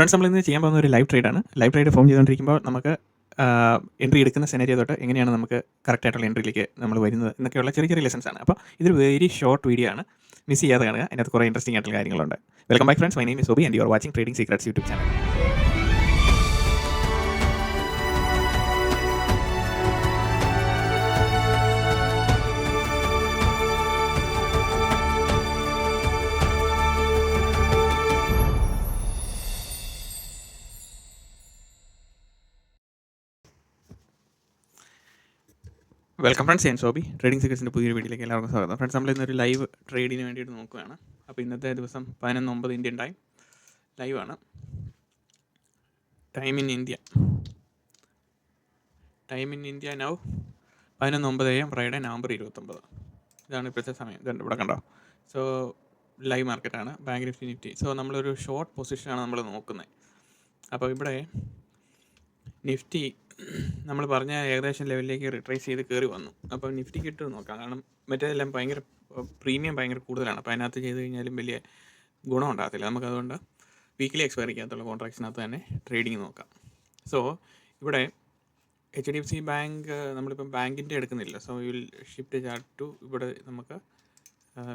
Friends നമ്മൾ ഇന്ന് ചെയ്യാൻ പോകുന്ന ഒരു ലൈവ് ട്രേഡാണ് ലൈവ് ട്രേഡ് ഫോം ചെയ്തുകൊണ്ടിരിക്കുമ്പോൾ നമുക്ക് എൻട്രി എടുക്കുന്ന സെനരിയോ തൊട്ട് എങ്ങനെയാണ് നമുക്ക് കറക്റ്റായിട്ടുള്ള എൻട്രിയിലേക്ക് നമ്മൾ വരുന്നത് എന്നൊക്കെയുള്ള ചെറിയ ചെറിയ ലെസൺസ് ആണ്. അപ്പോൾ ഇതൊരു വെരി ഷോർട്ട് വീഡിയോ ആണ്. മിസ് ചെയ്യാതെ കാണുക. അതിനകത്ത് കുറേ ഇൻട്രസ്റ്റിംഗ് ആയിട്ടുള്ള കാര്യങ്ങളുണ്ട്. Welcome back friends my name is Sobi and you are watching trading secrets YouTube channel welcome friends ഞാൻ സോബി ട്രേഡിംഗ് സീക്രട്സിന്റെ പുതിയൊരു വീഡിയോയിലേക്ക് എല്ലാവർക്കും സ്വാഗതം. ഫ്രണ്ട്സ് നമ്മൾ ഇന്നൊരു ലൈവ് ട്രേഡിന് വേണ്ടിയിട്ട് നോക്കുകയാണ്. അപ്പോൾ ഇന്നത്തെ ദിവസം പതിനൊന്ന് ഒമ്പത് Indian time ലൈവാണ് time in India time in India now പതിനൊന്ന് ഒമ്പത് എം ഫ്രൈഡേ നവംബർ ഇരുപത്തൊമ്പത്. ഇതാണ് ഇപ്പോഴത്തെ സമയം. ഇതുണ്ട് ഇവിടെ കണ്ടോ? സോ ലൈവ് മാർക്കറ്റാണ് ബാങ്ക് നിഫ്റ്റി നിഫ്റ്റി സോ നമ്മളൊരു ഷോർട്ട് പൊസിഷനാണ് നമ്മൾ നോക്കുന്നത്. അപ്പോൾ ഇവിടെ നിഫ്റ്റി നമ്മൾ പറഞ്ഞ ഏകദേശം ലെവലിലേക്ക് റിട്രേസ് ചെയ്ത് കയറി വന്നു. അപ്പോൾ നിഫ്റ്റി ഇട്ട് നോക്കാം. കാരണം മറ്റേതെല്ലാം ഭയങ്കര പ്രീമിയം ഭയങ്കര കൂടുതലാണ്. അപ്പോൾ അതിനകത്ത് ചെയ്ത് കഴിഞ്ഞാലും വലിയ ഗുണം ഉണ്ടാകത്തില്ല. നമുക്ക് അതുകൊണ്ട് വീക്കിലി എക്സ്പയറിക്കകത്തുള്ള കോൺട്രാക്ട്സിനകത്ത് തന്നെ ട്രേഡിങ് നോക്കാം. സോ ഇവിടെ H D F C bank നമ്മളിപ്പം ബാങ്കിന്റെ എടുക്കുന്നില്ല. So will shift chart to ഇവിടെ നമുക്ക്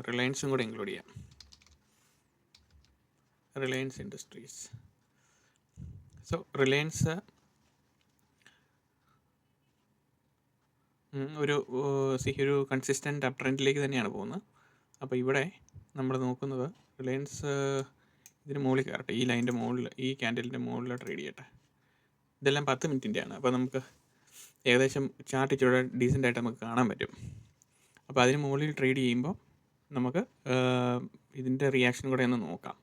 റിലയൻസും കൂടെ ഇൻക്ലൂഡ് ചെയ്യാം. റിലയൻസ് ഇൻഡസ്ട്രീസ് സോ റിലയൻസ് ഒരു സി ഒരു കൺസിസ്റ്റന്റ് അപ് ട്രെൻഡിലേക്ക് തന്നെയാണ് പോകുന്നത്. അപ്പോൾ ഇവിടെ നമ്മൾ നോക്കുന്നത് റിലയൻസ് ഇതിന് മുകളിൽ കയറട്ടെ. ഈ ലൈന്റെ മുകളിൽ ഈ ക്യാൻഡലിന്റെ മുകളിൽ ട്രേഡ് ചെയ്യട്ടെ. ഇതെല്ലാം പത്ത് മിനിറ്റിന്റെയാണ് അപ്പോൾ നമുക്ക് ഏകദേശം ചാർട്ട് ഇച്ചിരി ഡീസന്റ് ആയിട്ട് നമുക്ക് കാണാൻ പറ്റും. അപ്പോൾ അതിന് മുകളിൽ ട്രേഡ് ചെയ്യുമ്പോൾ നമുക്ക് ഇതിന്റെ റിയാക്ഷൻ കൂടെ ഒന്ന് നോക്കാം.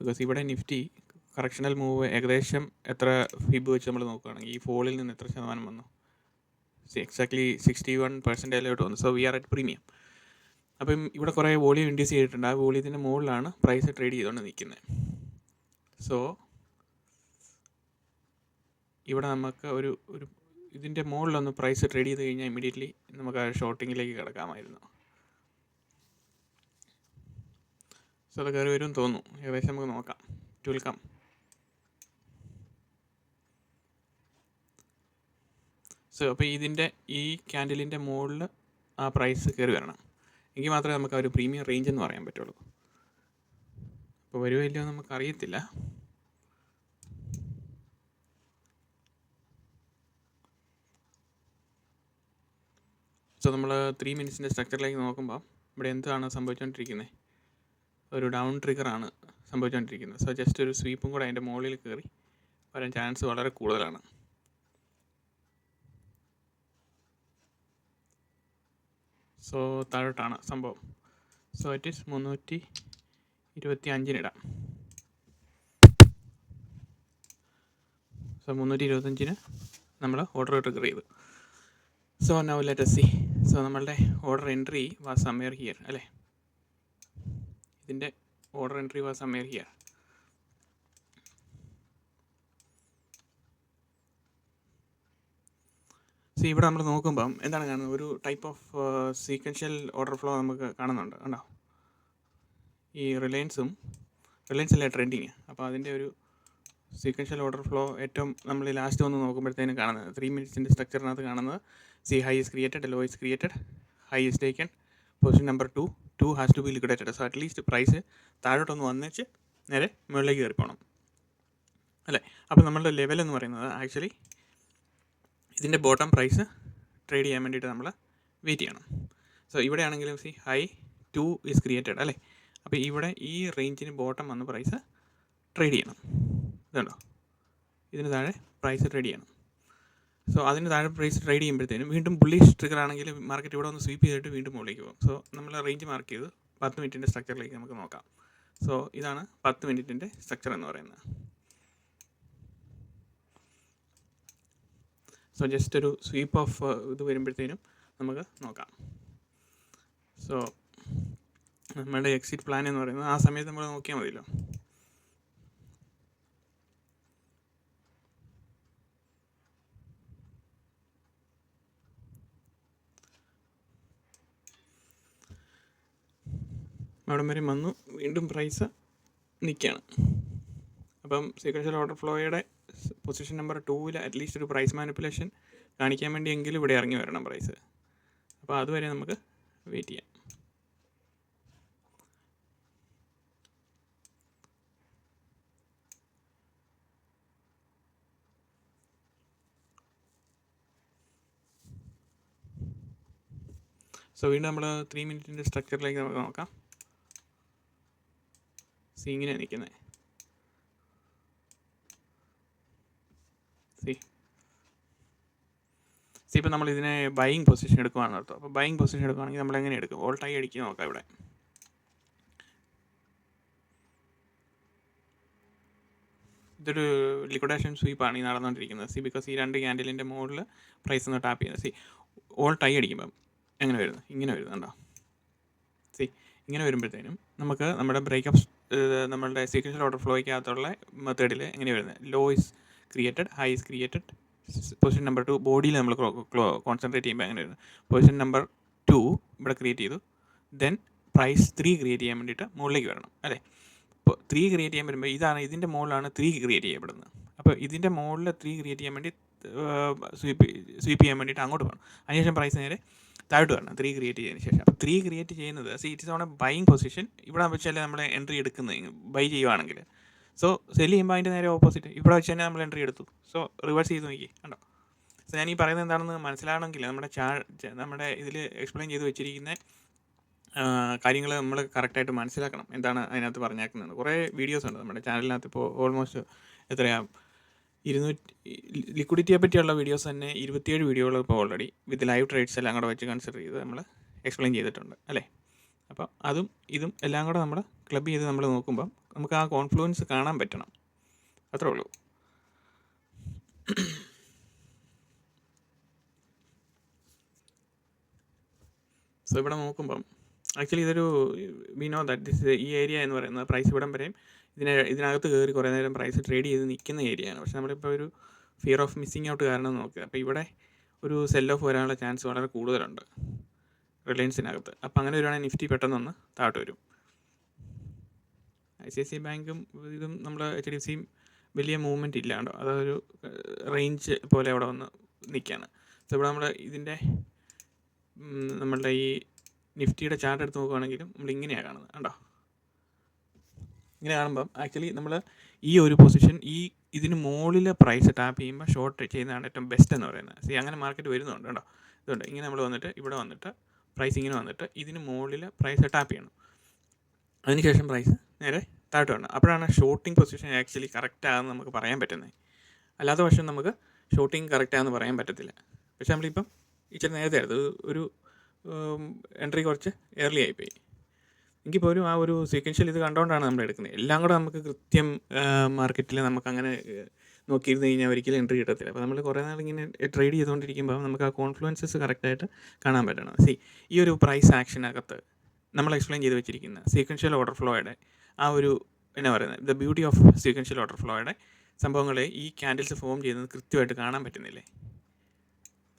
ബിക്കോസ് ഇവിടെ നിഫ്റ്റി കറക്ഷണൽ മൂവ് ഏകദേശം എത്ര ഫിബ് വെച്ച് നമ്മൾ നോക്കുകയാണെങ്കിൽ ഈ ഫോളിൽ നിന്ന് എത്ര ശതമാനം വന്നു? എക്സാക്ട്ലി സിക്സ്റ്റി വൺ പെർസെന്റേജിലോട്ട് വന്നു so we are at premium അപ്പം ഇവിടെ കുറേ വോളിയം ഇൻഡ്യൂസ് ചെയ്തിട്ടുണ്ട്. ആ വോളിയത്തിന്റെ മുകളിലാണ് പ്രൈസ് ട്രേഡ് ചെയ്തുകൊണ്ട് നിൽക്കുന്നത്. സോ ഇവിടെ നമുക്ക് ഒരു ഒരു ഇതിന്റെ മുകളിലൊന്ന് പ്രൈസ് ട്രേഡ് ചെയ്ത് കഴിഞ്ഞാൽ ഇമ്മീഡിയറ്റ്ലി നമുക്ക് ആ ഷോർട്ടിങ്ങിലേക്ക് കിടക്കാമായിരുന്നു. സോ അത് കയറി വരുമെന്ന് തോന്നുന്നു. ഏകദേശം നമുക്ക് നോക്കാം. ടു വിൽ സോ അപ്പോൾ ഇതിന്റെ ഈ ക്യാൻഡിലിന്റെ മുകളിൽ ആ പ്രൈസ് കയറി വരണം. എങ്കിൽ മാത്രമേ നമുക്ക് ആ ഒരു പ്രീമിയം റേഞ്ച് എന്ന് പറയാൻ പറ്റുള്ളൂ. അപ്പോൾ വരുമോ ഇല്ലയോ നമുക്കറിയത്തില്ല സോ നമ്മൾ ത്രീ മിനിറ്റ്സിന്റെ സ്ട്രക്ചറിലേക്ക് നോക്കുമ്പോൾ ഇവിടെ എന്താണ് സംഭവിച്ചുകൊണ്ടിരിക്കുന്നത് ഒരു ഡൗൺ ട്രിഗറാണ് സംഭവിച്ചുകൊണ്ടിരിക്കുന്നത് സോ ജസ്റ്റ് ഒരു സ്വീപ്പും കൂടെ അതിന്റെ മുകളിൽ കയറി വരാൻ ചാൻസ് വളരെ കൂടുതലാണ്. സോ താഴോട്ടാണ് സംഭവം. സോ ഇറ്റ് ഈസ് മുന്നൂറ്റി ഇരുപത്തി അഞ്ചിനിടാം സോ മുന്നൂറ്റി ഇരുപത്തഞ്ചിന് നമ്മൾ ഓർഡർ ട്രിഗർ ചെയ്തു. So now let see so നമ്മളുടെ order entry was a mere here അല്ലേ? ഇതിന്റെ order entry was a mere here so ഇവിടെ നമ്മൾ നോക്കുമ്പം എന്താണ് കാണുന്നത്? ഒരു type of sequential order flow നമുക്ക് കാണുന്നുണ്ട്. കണ്ടോ? ഈ റിലയൻസും റിലയൻസ് അല്ലേ ട്രെൻഡിങ് അപ്പോൾ അതിന്റെ ഒരു സീക്വൻഷ്യൽ ഓർഡർ ഫ്ലോ ഏറ്റവും നമ്മൾ ലാസ്റ്റ് വന്ന് നോക്കുമ്പോഴത്തേനും കാണുന്നത്. ത്രീ മിനിറ്റ്സിന്റെ സ്ട്രക്ചറിനകത്ത് കാണുന്നത്. See high is created low is created high is taken position number two two has to be liquidated so at least price താഴോട്ടൊന്ന് വന്നേച്ച് നേരെ മുകളിലേക്ക് കയറി പോകണം അല്ലേ? അപ്പോൾ നമ്മളുടെ ലെവൽ എന്ന് പറയുന്നത് ആക്ച്വലി ഇതിന്റെ ബോട്ടം പ്രൈസ് ട്രേഡ് ചെയ്യാൻ വേണ്ടിയിട്ട് നമ്മൾ വെയിറ്റ് ചെയ്യണം. സോ ഇവിടെ ആണെങ്കിലും see high two is created അല്ലേ? അപ്പോൾ ഇവിടെ ഈ റേഞ്ചിന് ബോട്ടം വന്ന് പ്രൈസ് ട്രേഡ് ചെയ്യണം. ഇതുണ്ടോ? ഇതിന് താഴെ പ്രൈസ് ട്രേഡ് ചെയ്യണം. സോ അതിന് താഴെ പ്രൈസ് ട്രേഡ് ചെയ്യുമ്പോഴത്തേനും വീണ്ടും ബുള്ളിഷ് ട്രിഗർ ആണെങ്കിൽ മാർക്കറ്റ് ഇവിടെ ഒന്ന് സ്വീപ്പ് ചെയ്തിട്ട് വീണ്ടും മുകളിലേക്ക് പോകും. സോ നമ്മൾ റേഞ്ച് മാർക്ക് ചെയ്ത് പത്ത് മിനിറ്റിന്റെ സ്ട്രക്ചറിലേക്ക് നമുക്ക് നോക്കാം. സോ ഇതാണ് പത്ത് മിനിറ്റിന്റെ സ്ട്രക്ചർ എന്ന് പറയുന്നത്. സോ ജസ്റ്റ് ഒരു സ്വീപ്പ് ഓഫ് ഇത് വരുമ്പോഴത്തേനും നമുക്ക് നോക്കാം. സോ നമ്മുടെ എക്സിറ്റ് പ്ലാൻ എന്ന് പറയുന്നത് ആ സമയത്ത് നമ്മൾ നോക്കിയാൽ മതിയല്ലോ. അവിടം വരെ വന്നു. വീണ്ടും പ്രൈസ് നിൽക്കുകയാണ് അപ്പം സീക്വൻഷ്യൽ ഓർഡർ ഫ്ലോയുടെ പൊസിഷൻ നമ്പർ ടൂവിൽ അറ്റ്ലീസ്റ്റ് ഒരു പ്രൈസ് മാനിപ്പുലേഷൻ കാണിക്കാൻ വേണ്ടിയെങ്കിലും ഇവിടെ ഇറങ്ങി വരണം പ്രൈസ് അപ്പോൾ അതുവരെ നമുക്ക് വെയിറ്റ് ചെയ്യാം. സോ വീണ്ടും നമ്മൾ ത്രീ മിനിറ്റിന്റെ സ്ട്രക്ചറിലേക്ക് നമുക്ക് നോക്കാം. സീ ഇങ്ങനെയാണ് നിൽക്കുന്നത് സി സി ഇപ്പം നമ്മൾ ഇതിനെ ബൈയിങ് പൊസിഷൻ എടുക്കുകയാണെന്ന് അർത്ഥം അപ്പോൾ ബൈയിങ് പൊസിഷൻ എടുക്കുകയാണെങ്കിൽ നമ്മൾ എങ്ങനെ എടുക്കും? ഓൾ ടൈ അടിക്കുക നോക്കാം ഇവിടെ. ഇതൊരു ലിക്വിഡേഷൻ സ്വീപ്പാണ് ഈ നടന്നുകൊണ്ടിരിക്കുന്നത്. സി ബിക്കോസ് ഈ രണ്ട് ക്യാൻഡിലിന്റെ മുകളിൽ പ്രൈസ് ഒന്ന് ടാപ്പ് ചെയ്യുന്നത് സി ഓൾ ടൈ അടിക്കുമ്പം എങ്ങനെ വരുന്നു? ഇങ്ങനെ വരുന്നുണ്ടോ സി ഇങ്ങനെ വരുമ്പോഴത്തേനും നമുക്ക് നമ്മുടെ ബ്രേക്കപ്പ് നമ്മളുടെ സീക്വൻഷ്യൽ ഓർഡർ ഫ്ലോയ്ക്കകത്തുള്ള മെത്തേഡിൽ എങ്ങനെ വരുന്നത്? Low is created high is created position number two ബോഡിയിൽ നമ്മൾ കോൺസെൻട്രേറ്റ് ചെയ്യുമ്പോൾ അങ്ങനെ വരുന്നത് പൊസിഷൻ നമ്പർ ടു ഇവിടെ ക്രിയേറ്റ് ചെയ്തു. ദെൻ പ്രൈസ് ത്രീ ക്രിയേറ്റ് ചെയ്യാൻ വേണ്ടിയിട്ട് മുകളിലേക്ക് വരണം അല്ലേ? ഇപ്പോൾ ത്രീ ക്രിയേറ്റ് ചെയ്യാൻ വരുമ്പോൾ ഇതാണ് ഇതിന്റെ മുകളിലാണ് ത്രീ ക്രിയേറ്റ് ചെയ്യപ്പെടുന്നത്. അപ്പോൾ ഇതിന്റെ മുകളിൽ ത്രീ ക്രിയേറ്റ് ചെയ്യാൻ വേണ്ടി സ്വീപ്പ് സ്വീപ്പ് ചെയ്യാൻ വേണ്ടിയിട്ട് അങ്ങോട്ട് പോകണം അതിനുശേഷം പ്രൈസ് നേരെ താഴോട്ട് വരണം ത്രീ ക്രിയേറ്റ് ചെയ്തതിന് ശേഷം. അപ്പോൾ ത്രീ ക്രിയേറ്റ് ചെയ്യുന്നത് see it's on a buying position ഇവിടെ വെച്ചാൽ നമ്മൾ എൻട്രി എടുക്കുന്നത് ബൈ ചെയ്യുവാണെങ്കിൽ സോ സെൽ ചെയ്യുമ്പോൾ അതിന്റെ നേരെ ഓപ്പോസിറ്റ് ഇവിടെ വെച്ച് തന്നെ നമ്മൾ എൻട്രി എടുത്തു. സോ റിവേഴ്സ് ചെയ്ത് നോക്കി. കണ്ടോ? സോ ഞാൻ ഈ പറയുന്നത് എന്താണെന്ന് മനസ്സിലാണെങ്കിൽ നമ്മുടെ ചാ നമ്മുടെ ഇതിൽ എക്സ്പ്ലെയിൻ ചെയ്ത് വെച്ചിരിക്കുന്ന കാര്യങ്ങൾ നമ്മൾ കറക്റ്റായിട്ട് മനസ്സിലാക്കണം. എന്താണ് അതിനകത്ത് പറഞ്ഞേക്കുന്നത്. കുറേ വീഡിയോസ് ഉണ്ട് നമ്മുടെ ചാനലിനകത്ത് ഇപ്പോൾ ഓൾമോസ്റ്റ് എത്രയാ? ഇരുന്നൂറ്റി ലിക്വിഡിറ്റിയെ പറ്റിയുള്ള വീഡിയോസ് തന്നെ ഇരുപത്തിയേഴ് വീഡിയോകൾ ഇപ്പോൾ ഓൾറെഡി വിത്ത് ലൈവ് ട്രേഡ്സ് എല്ലാം കൂടെ വെച്ച് കൺസിഡർ ചെയ്ത് നമ്മൾ എക്സ്പ്ലെയിൻ ചെയ്തിട്ടുണ്ട്. അല്ലേ? അപ്പം അതും ഇതും എല്ലാം കൂടെ നമ്മൾ ക്ലബ് ചെയ്ത് നമ്മൾ നോക്കുമ്പം നമുക്ക് ആ കോൺഫ്ലുവൻസ് കാണാൻ പറ്റണം. അത്രേ ഉള്ളൂ. സോ ഇവിടെ നോക്കുമ്പം ആക്ച്വലി ഇതൊരു വി നോ ദാറ്റ് ദിസ് ഈ ഏരിയ എന്ന് പറയുന്നത് പ്രൈസ് ഇവിടം വരെയും ഇതിനെ ഇതിനകത്ത് കയറി കുറേ നേരം പ്രൈസ് ട്രേഡ് ചെയ്ത് നിൽക്കുന്ന ഏരിയയാണ് പക്ഷേ നമ്മളിപ്പോൾ ഒരു ഫിയർ ഓഫ് മിസ്സിങ് ഔട്ട് കാരണം നോക്കുക. അപ്പോൾ ഇവിടെ ഒരു സെൽ ഓഫ് വരാനുള്ള ചാൻസ് വളരെ കൂടുതലുണ്ട്. റിലയൻസിനകത്ത്. അപ്പോൾ അങ്ങനെ വരുവാണെങ്കിൽ നിഫ്റ്റി പെട്ടെന്നൊന്ന് താഴോട്ട് വരും. ഐ സി ഐ സി ബാങ്കും ഇതും നമ്മൾ എച്ച് ഡി എഫ് സിയും വലിയ മൂവ്മെന്റ് ഇല്ലാണ്ടോ അതൊരു റേഞ്ച് പോലെ അവിടെ വന്ന് നിൽക്കുകയാണ് സോ ഇവിടെ നമ്മൾ ഇതിന്റെ നമ്മളുടെ ഈ നിഫ്റ്റിയുടെ ചാർട്ട് എടുത്ത് നോക്കുകയാണെങ്കിലും നമ്മൾ ഇങ്ങനെയാണ് കാണുന്നത് കണ്ടോ? ഇങ്ങനെ കാണുമ്പം ആക്ച്വലി നമ്മൾ ഈ ഒരു പൊസിഷൻ ഈ ഇതിന് മുകളിൽ പ്രൈസ് ടാപ്പ് ചെയ്യുമ്പോൾ ഷോർട്ട് ചെയ്യുന്നതാണ് ഏറ്റവും ബെസ്റ്റ് എന്ന് പറയുന്നത്. സി അങ്ങനെ മാർക്കറ്റ് വരുന്നുണ്ട് കേട്ടോ ഇതുണ്ട്. ഇങ്ങനെ നമ്മൾ വന്നിട്ട് ഇവിടെ വന്നിട്ട് പ്രൈസ് ഇങ്ങനെ വന്നിട്ട് ഇതിന് മുകളിൽ പ്രൈസ് ടാപ്പ് ചെയ്യണം. അതിനുശേഷം പ്രൈസ് നേരെ താഴ്ത്തു വരണം. അപ്പോഴാണ് ഷോട്ടിംഗ് പൊസിഷൻ ആക്ച്വലി കറക്റ്റ് ആകുന്ന നമുക്ക് പറയാൻ പറ്റുന്നത് അല്ലാത്ത പക്ഷം നമുക്ക് ഷോട്ടിംഗ് കറക്റ്റ് ആണെന്ന് പറയാൻ പറ്റത്തില്ല. പക്ഷേ നമ്മളിപ്പം ഇച്ചിരി നേരത്തെ ആയിരുന്നു ഒരു എൻട്രി കുറച്ച് എയർലി ആയിപ്പോയി. എങ്കിൽ പോലും ആ ഒരു സീക്വൻഷ്യൽ ഇത് കണ്ടുകൊണ്ടാണ് നമ്മൾ എടുക്കുന്നത്. എല്ലാം കൂടെ നമുക്ക് കൃത്യം മാർക്കറ്റിൽ നമുക്ക് അങ്ങനെ നോക്കിയിരുന്നു കഴിഞ്ഞാൽ ഒരിക്കലും എൻട്രി കിട്ടത്തില്ല. അപ്പോൾ നമ്മൾ കുറേ നാൾ ഇങ്ങനെ ട്രേഡ് ചെയ്തുകൊണ്ടിരിക്കുമ്പോൾ നമുക്ക് ആ കോൺഫ്ലുവൻസസ് കറക്റ്റായിട്ട് കാണാൻ പറ്റണം. സി ഈ ഒരു പ്രൈസ് ആക്ഷനകത്ത് നമ്മൾ എക്സ്പ്ലെയിൻ ചെയ്ത് വെച്ചിരിക്കുന്ന സീക്വൻഷ്യൽ ഓർഡർ ഫ്ലോയുടെ ആ ഒരു എന്നാ പറയുന്നത്? The beauty of sequential order ഫ്ലോയുടെ സംഭവങ്ങളെ ഈ ക്യാൻഡിൽസ് ഫോം ചെയ്യുന്നത് കൃത്യമായിട്ട് കാണാൻ പറ്റുന്നില്ലേ?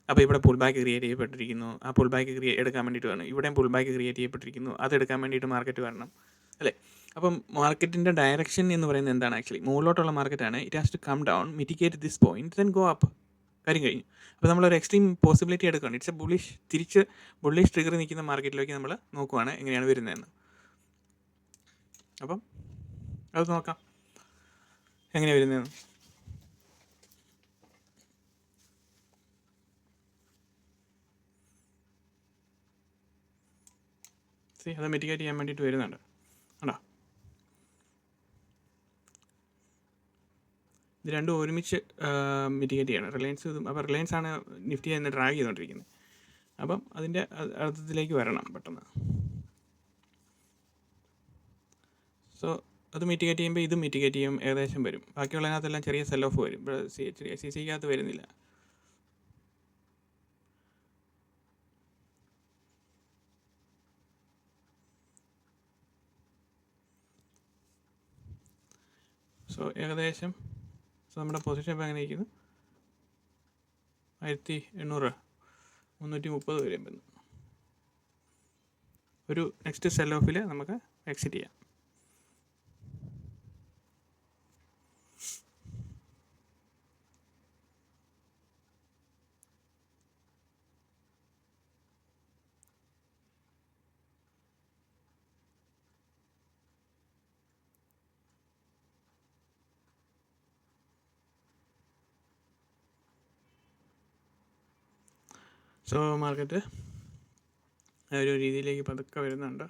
അപ്പോൾ ഇവിടെ പുൾ ബാക്ക് ക്രിയേറ്റ് ചെയ്യപ്പെട്ടിരിക്കുന്നു. ആ പുൾ ബാക്ക് ക്രിയേ എടുക്കാൻ വേണ്ടിയിട്ട് വേണം. ഇവിടെയും പുൾ ബാക്ക് ക്രിയേറ്റ് ചെയ്യപ്പെട്ടിരിക്കുന്നു. അത് എടുക്കാൻ വേണ്ടിയിട്ട് മാർക്കറ്റ് വരണം. അല്ലേ? അപ്പം മാർക്കറ്റിന്റെ ഡയറക്ഷൻ എന്ന് പറയുന്നത് എന്താണ് ആക്ച്വലി മുകളിലോട്ടുള്ള മാർക്കറ്റാണ്. It has to come down mitigate this point then go up കാര്യം കഴിഞ്ഞു. അപ്പോൾ നമ്മളൊരു എക്സ്ട്രീം പോസിബിലിറ്റി എടുക്കുകയാണ്. ഇറ്റ്സ് എ ബുള്ളിഷ് തിരിച്ച് ബുള്ളിഷ് ട്രിഗർ നിൽക്കുന്ന മാർക്കറ്റിലേക്ക് നമ്മൾ നോക്കുവാണ് എങ്ങനെയാണ് വരുന്നതെന്ന്. അപ്പം അത് നോക്കാം. എങ്ങനെ വരുന്നതെന്ന്. സി അത് മിറ്റിഗേറ്റ് ചെയ്യാൻ വേണ്ടിയിട്ട് വരുന്നുണ്ട് കണ്ടോ ഇത് രണ്ടും ഒരുമിച്ച് മിറ്റിഗേറ്റ് ചെയ്യണം. റിലയൻസ് ഇതും അപ്പോൾ റിലയൻസ് ആണ് നിഫ്റ്റി എന്ന് ഡ്രാഗ് ചെയ്തുകൊണ്ടിരിക്കുന്നത് അപ്പം അതിന്റെ അർത്ഥത്തിലേക്ക് വരണം പെട്ടെന്ന്. സോ അത് മിറ്റിഗേറ്റ് ചെയ്യുമ്പോൾ ഇത് മിറ്റിഗേറ്റ് ചെയ്യും ഏകദേശം വരും. ബാക്കിയുള്ളതിനകത്തെല്ലാം ചെറിയ സെൽ ഓഫ് വരും. ഇവിടെ സി എച്ച് സി വരുന്നില്ല. സോ ഏകദേശം സോ നമ്മുടെ പൊസിഷൻ ഇപ്പോൾ എങ്ങനെ ഇരിക്കുന്നു ആയിരത്തി എണ്ണൂറ് മുന്നൂറ്റി മുപ്പത് വരെ വരുന്നു. ഒരു നെക്സ്റ്റ് സെൽ ഓഫിൽ നമുക്ക് എക്സിറ്റ് ചെയ്യാം. സോ മാർക്കറ്റ് ഒരു രീതിയിലേക്ക് പതുക്കെ വരുന്നുണ്ട്.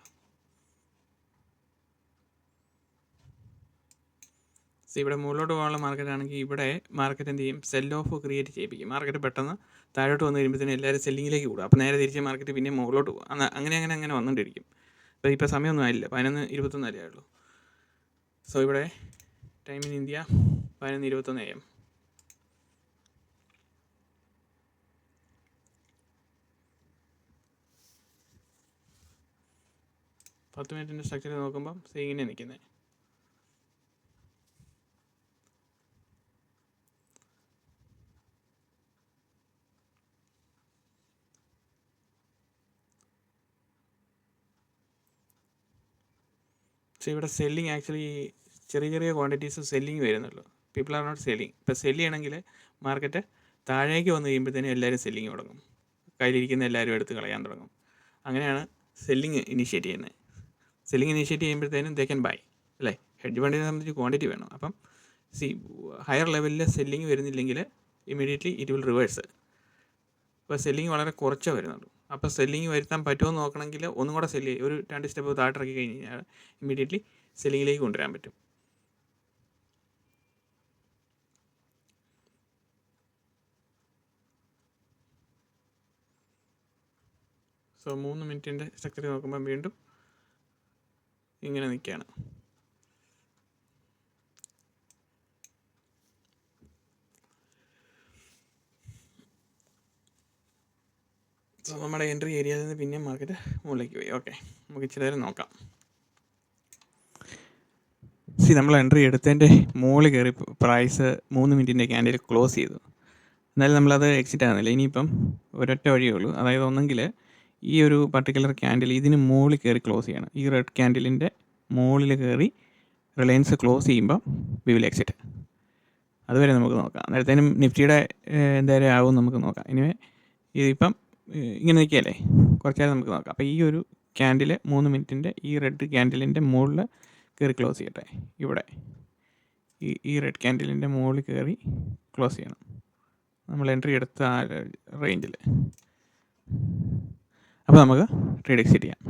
ഇവിടെ മുകളിലോട്ട് പോകാനുള്ള മാർക്കറ്റ് ആണെങ്കിൽ ഇവിടെ മാർക്കറ്റ് എന്ത് ചെയ്യും സെൽ ഓഫ് ക്രിയേറ്റ് ചെയ്യിപ്പിക്കും. മാർക്കറ്റ് പെട്ടെന്ന് താഴോട്ട് വന്ന് കഴിയുമ്പോഴത്തേനും എല്ലാവരും സെല്ലിങ്ങിലേക്ക് കൂടും. അപ്പോൾ നേരെ തിരിച്ച് മാർക്കറ്റ് പിന്നെ മുകളിലോട്ട് പോകും. അങ്ങനെ അങ്ങനെ അങ്ങനെ വന്നുകൊണ്ടിരിക്കും. അപ്പോൾ ഇപ്പോൾ സമയമൊന്നും ആയില്ല. പതിനൊന്ന് ഇരുപത്തൊന്നല്ലേ ആയുള്ളൂ. സോ ഇവിടെ ടൈം ഇൻ ഇന്ത്യ പതിനൊന്ന് ഇരുപത്തൊന്ന് എം പത്ത് മിനിറ്റിന്റെ സ്ട്രക്ചർ നോക്കുമ്പം സേ ഇങ്ങനെ നിൽക്കുന്നത് പക്ഷേ ഇവിടെ സെല്ലിങ് ആക്ച്വലി ചെറിയ ചെറിയ ക്വാണ്ടിറ്റീസ് സെല്ലിങ് വരുന്നുള്ളൂ. പീപ്പിൾ ആർ നോട്ട് സെല്ലിങ് ഇപ്പോൾ സെല്ല് ചെയ്യണമെങ്കിൽ മാർക്കറ്റ് താഴേക്ക് വന്നു കഴിയുമ്പോഴത്തേനും എല്ലാവരും സെല്ലിങ് തുടങ്ങും. കയ്യിലിരിക്കുന്ന എല്ലാവരും എടുത്ത് കളയാൻ തുടങ്ങും. അങ്ങനെയാണ് സെല്ലിങ് ഇനിഷ്യേറ്റ് ചെയ്യുന്നത്. സെല്ലിങ് ഇനീഷ്യേറ്റ് ചെയ്യുമ്പോഴത്തേനും ദേ ബൈ അല്ലേ? ഹെഡ്ജ് ഫണ്ടിനെ സംബന്ധിച്ച് ക്വാണ്ടിറ്റി വേണം. അപ്പം സി ഹയർ ലെവലിൽ സെല്ലിംഗ് വരുന്നില്ലെങ്കിൽ ഇമീഡിയറ്റ്ലി ഇറ്റ് വിൽ റിവേഴ്സ് ഇപ്പോൾ സെല്ലിംഗ് വളരെ കുറച്ചേ വരുന്നുള്ളൂ. അപ്പോൾ സെല്ലിംഗ് വരുത്താൻ പറ്റുമോ നോക്കണമെങ്കിൽ ഒന്നും കൂടെ സെല്ല് ഒരു രണ്ട് സ്റ്റെപ്പ് താഴ്ത്തിറക്കി കഴിഞ്ഞ് കഴിഞ്ഞാൽ ഇമീഡിയറ്റ്ലി സെല്ലിങ്ങിലേക്ക് കൊണ്ടുവരാൻ പറ്റും. സോ മൂന്ന് മിനിറ്റിന്റെ സ്ട്രക്ചർ നോക്കുമ്പോൾ വീണ്ടും ഇങ്ങനെ നിൽക്കുകയാണ്. സോ നമ്മുടെ എൻട്രി ഏരിയയിൽ നിന്ന് പിന്നെ മാർക്കറ്റ് മുകളിലേക്ക് പോയി. ഓക്കെ നമുക്ക് ഇച്ചിരി നേരം നോക്കാം. സി നമ്മൾ എൻട്രി എടുത്തതിന്റെ മുകളിൽ കയറി പ്രൈസ് മൂന്ന് മിനിറ്റിന്റെ ക്യാൻഡിൽ ക്ലോസ് ചെയ്തു. എന്നാലും നമ്മളത് എക്സിറ്റ് ആകുന്നില്ല ഇനിയിപ്പം ഒരൊറ്റ വഴിയേ ഉള്ളൂ. അതായത് ഒന്നെങ്കിൽ ഈ ഒരു പർട്ടിക്കുലർ ക്യാൻഡിൽ ഇതിന് മുകളിൽ കയറി ക്ലോസ് ചെയ്യണം. ഈ റെഡ് ക്യാൻഡിലിന്റെ മുകളിൽ കയറി റിലയൻസ് ക്ലോസ് ചെയ്യുമ്പം വി വിൽ എക്സിറ്റ് അതുവരെ നമുക്ക് നോക്കാം. അന്നേരത്തേനും നിഫ്റ്റിയുടെ എന്തായാലും ആവും നമുക്ക് നോക്കാം. ഇനി ഇതിപ്പം ഇങ്ങനെ നിൽക്കുകയല്ലേ? കുറച്ച് നേരം നമുക്ക് നോക്കാം. അപ്പോൾ ഈ ഒരു ക്യാൻഡിൽ മൂന്ന് മിനിറ്റിന്റെ ഈ റെഡ് ക്യാൻഡിലിന്റെ മുകളിൽ കയറി ക്ലോസ് ചെയ്യട്ടെ. ഇവിടെ ഈ ഈ റെഡ് ക്യാൻഡിലിന്റെ മുകളിൽ കയറി ക്ലോസ് ചെയ്യണം. നമ്മൾ എൻട്രി എടുത്ത ആ റേഞ്ചിൽ അപ്പോൾ നമുക്ക് ട്രേഡ് എക്സിറ്റ് ചെയ്യാം.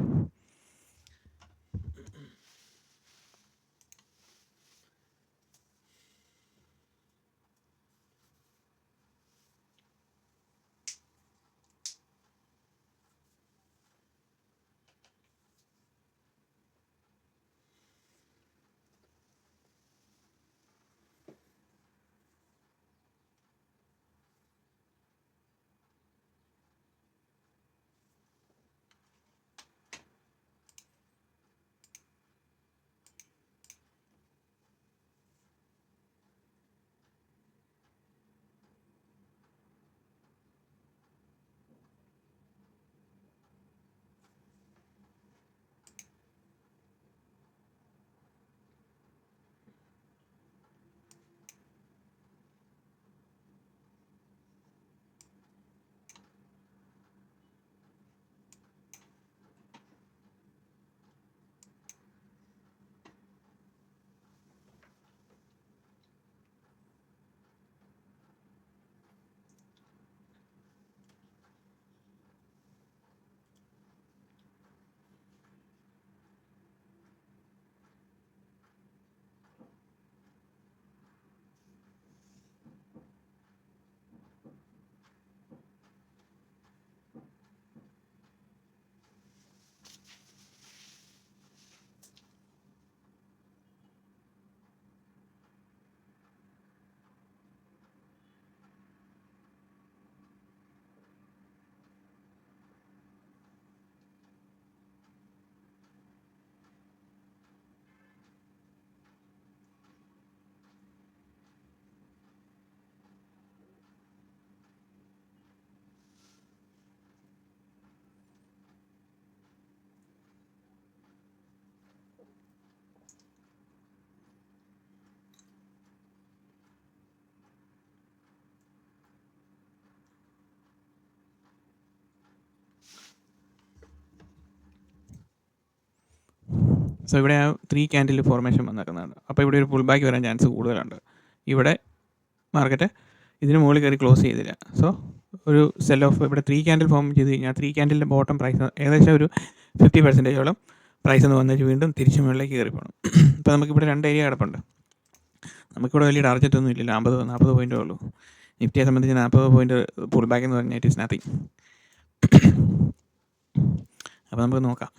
സോ ഇവിടെ ആ ത്രീ ക്യാൻഡിൽ ഫോർമേഷൻ വന്നിരുന്നതാണ്. അപ്പോൾ ഇവിടെ ഒരു പുൾ ബാക്ക് വരാൻ ചാൻസ് കൂടുതലുണ്ട്. ഇവിടെ മാർക്കറ്റ് ഇതിന് മുകളിൽ കയറി ക്ലോസ് ചെയ്തില്ല. സോ ഒരു സെൽ ഓഫ് ഇവിടെ ത്രീ ക്യാൻഡിൽ ഫോം ചെയ്ത് കഴിഞ്ഞാൽ ത്രീ ക്യാൻഡിലിന്റെ ബോട്ടം പ്രൈസ് ഏകദേശം ഒരു ഫിഫ്റ്റി പെർസെന്റേജോളം പ്രൈസ് എന്ന് വന്നിട്ട് വീണ്ടും തിരിച്ച് മുകളിലേക്ക് കയറി പോകണം ഇപ്പോൾ നമുക്കിവിടെ രണ്ട് ഏരിയ കിടപ്പുണ്ട്. നമുക്കിവിടെ വലിയ ടാർജറ്റ് ഒന്നും ഇല്ലല്ലോ. അമ്പത് നാൽപ്പത് പോയിന്റേ ഉള്ളൂ. നിഫ്റ്റിയെ സംബന്ധിച്ച് നാൽപ്പത് പോയിന്റ് പുൾ ബാക്ക് എന്ന് പറഞ്ഞാൽ ഇറ്റ് ഇസ് നത്തിങ് അപ്പോൾ നമുക്ക് നോക്കാം.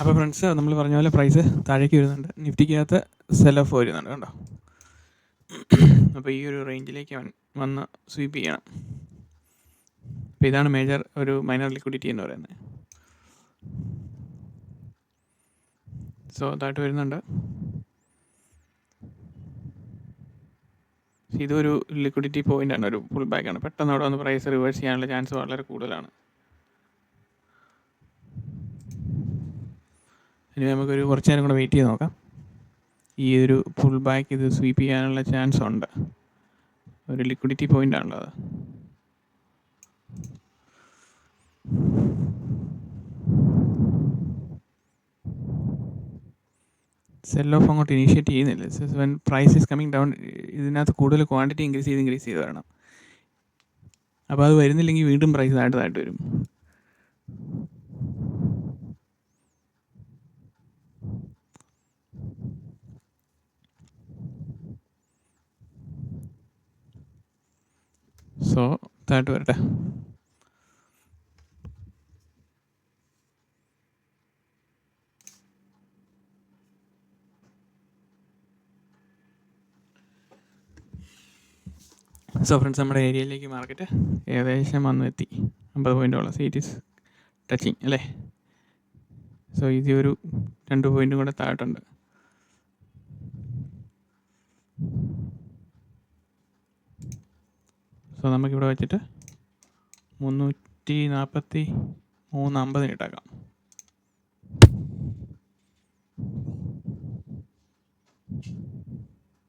അപ്പോൾ ഫ്രണ്ട്സ് നമ്മൾ പറഞ്ഞ പോലെ പ്രൈസ് താഴേക്ക് വരുന്നുണ്ട്. നിഫ്റ്റിക്കകത്ത് സെൽ ഓഫ് വരുന്നുണ്ട് കണ്ടോ? അപ്പോൾ ഈ ഒരു റേഞ്ചിലേക്ക് വന്ന് സ്വീപ്പ് ചെയ്യണം. അപ്പോൾ ഇതാണ് മേജർ ഒരു മൈനർ ലിക്വിഡിറ്റി എന്ന് പറയുന്നത്. സോ അതായിട്ട് വരുന്നുണ്ട്. ഇതൊരു ലിക്വിഡിറ്റി പോയിന്റ് ആണ്. ഒരു ഫുൾ ബാക്ക് ആണ്. പെട്ടെന്ന് അവിടെ വന്ന് പ്രൈസ് റിവേഴ്സ് ചെയ്യാനുള്ള ചാൻസ് വളരെ കൂടുതലാണ്. ഇനി നമുക്കൊരു കുറച്ച് നേരം കൂടെ വെയിറ്റ് ചെയ്ത് നോക്കാം. ഈ ഒരു ഫുൾ ബാക്ക് ഇത് സ്വീപ്പ് ചെയ്യാനുള്ള ചാൻസ് ഉണ്ട്. ഒരു ലിക്വിഡിറ്റി പോയിന്റ് ആണുള്ളത്. സെൽ ഓഫ് അങ്ങോട്ട് ഇനീഷ്യേറ്റ് ചെയ്യുന്നില്ല. When price is coming down ഇതിനകത്ത് കൂടുതൽ ക്വാണ്ടിറ്റി ഇൻക്രീസ് ചെയ്ത് ഇൻക്രീസ് ചെയ്ത് വരണം. അപ്പോൾ അത് വരുന്നില്ലെങ്കിൽ വീണ്ടും പ്രൈസ് താഴ്ത്തതായിട്ട് താഴ്ത്ത് വരും. സോ താഴ്ത്ത് വരട്ടെ. സോ ഫ്രണ്ട്സ് നമ്മുടെ ഏരിയയിലേക്ക് മാർക്കറ്റ് ഏകദേശം വന്നു എത്തി അമ്പത് പോയിന്റോളം സോ ഇറ്റ് ഈസ് ടച്ചിങ് അല്ലേ? സോ ഇത് ഒരു രണ്ട് പോയിന്റും കൂടെ താഴെട്ടുണ്ട്. സോ നമുക്കിവിടെ വെച്ചിട്ട് മുന്നൂറ്റി നാൽപ്പത്തി മൂന്ന് അമ്പതിന് ഇട്ടേക്കാം.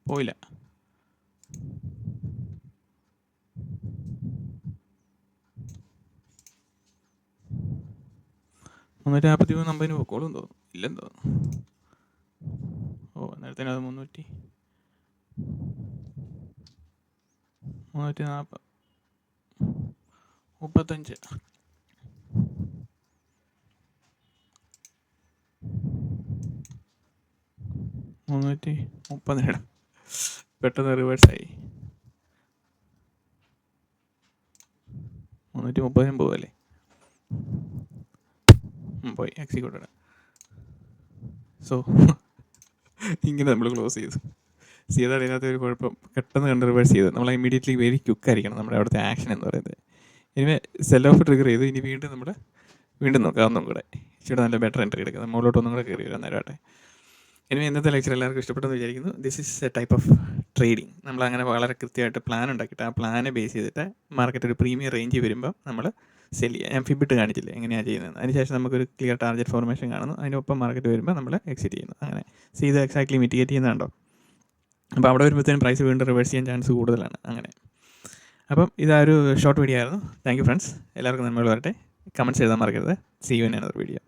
പോയില്ല. മുന്നൂറ്റി നാൽപ്പത്തി മൂന്ന് അമ്പതിന് പൊക്കോളും തോന്നുന്നു. ഇല്ലെന്ന് തോന്നുന്നു. ഓ നേരത്തെ അത് മുന്നൂറ്റി മുന്നൂറ്റി നാൽപ്പത് മുപ്പത്തഞ്ച്. മുന്നൂറ്റി മുപ്പതിനിടം പെട്ടെന്ന് റിവേഴ്സ് ആയി. മുന്നൂറ്റി മുപ്പതിനും പോവല്ലേ? പോയി. എക്സിക്യൂട്ടഡ് സോ ഇങ്ങനെ നമ്മൾ ക്ലോസ് ചെയ്തു. ചെയ്താണ് ഇതിനകത്ത് ഒരു കുഴപ്പം. പെട്ടെന്ന് കണ്ട് റിവേഴ്സ് ചെയ്തു. നമ്മൾ ഇമീഡിയറ്റ്ലി വെരി ക്യുക്കായിരിക്കണം നമ്മുടെ അവിടുത്തെ ആക്ഷൻ എന്ന് പറയുന്നത്. ഇനി സെൽ ഓഫ് ട്രിഗർ ചെയ്തു. ഇനി വീണ്ടും നമ്മുടെ വീണ്ടും നോക്കാം. ഒന്നും കൂടെ. ഇച്ചിരി നല്ല ബെറ്റർ എൻട്രി എടുക്കുക മുകളിലോട്ട് ഒന്നും കൂടെ കയറി വരാൻ നേരമാട്ടെ ഇനി ഇന്നത്തെ ലെക്ചർ എല്ലാവർക്കും ഇഷ്ടപ്പെട്ടെന്ന് വിചാരിക്കുന്നു. This is a type of trading നമ്മൾ അങ്ങനെ വളരെ കൃത്യമായിട്ട് പ്ലാൻ ഉണ്ടാക്കിയിട്ട് ആ പ്ലാനെ ബേസ് ചെയ്തിട്ട് മാർക്കറ്റ് ഒരു പ്രീമിയം റേഞ്ച് വരുമ്പോൾ നമ്മൾ സെൽ ചെയ്യുക ഞാൻ ഫിബിട്ട് കാണിച്ചില്ലേ എങ്ങനെയാണ് ചെയ്യുന്നത് അതിനുശേഷം നമുക്കൊരു ക്ലിയർ ടാർഗറ്റ് ഫോർമേഷൻ കാണുന്നു. അതിനൊപ്പം മാർക്കറ്റ് വരുമ്പോൾ നമ്മൾ എക്സിറ്റ് ചെയ്യുന്നു. അങ്ങനെ. ചെയ്ത് എക്സാക്ട്ലി മിറ്റിഗേറ്റ് ചെയ്യുന്നുണ്ടോ അപ്പോൾ അവിടെ വരുമ്പോഴത്തേനും പ്രൈസ് വീണ്ടും റിവേഴ്സ് ചെയ്യാൻ ചാൻസ് കൂടുതലാണ്. അങ്ങനെ. അപ്പം ഒരു ഷോർട്ട് വീഡിയോ ആയിരുന്നു. താങ്ക് യു ഫ്രണ്ട്സ് എല്ലാവർക്കും നന്മകൾ വരട്ടെ. കമന്റ്സ് എഴുതാൻ മറക്കരുത്. See you in another video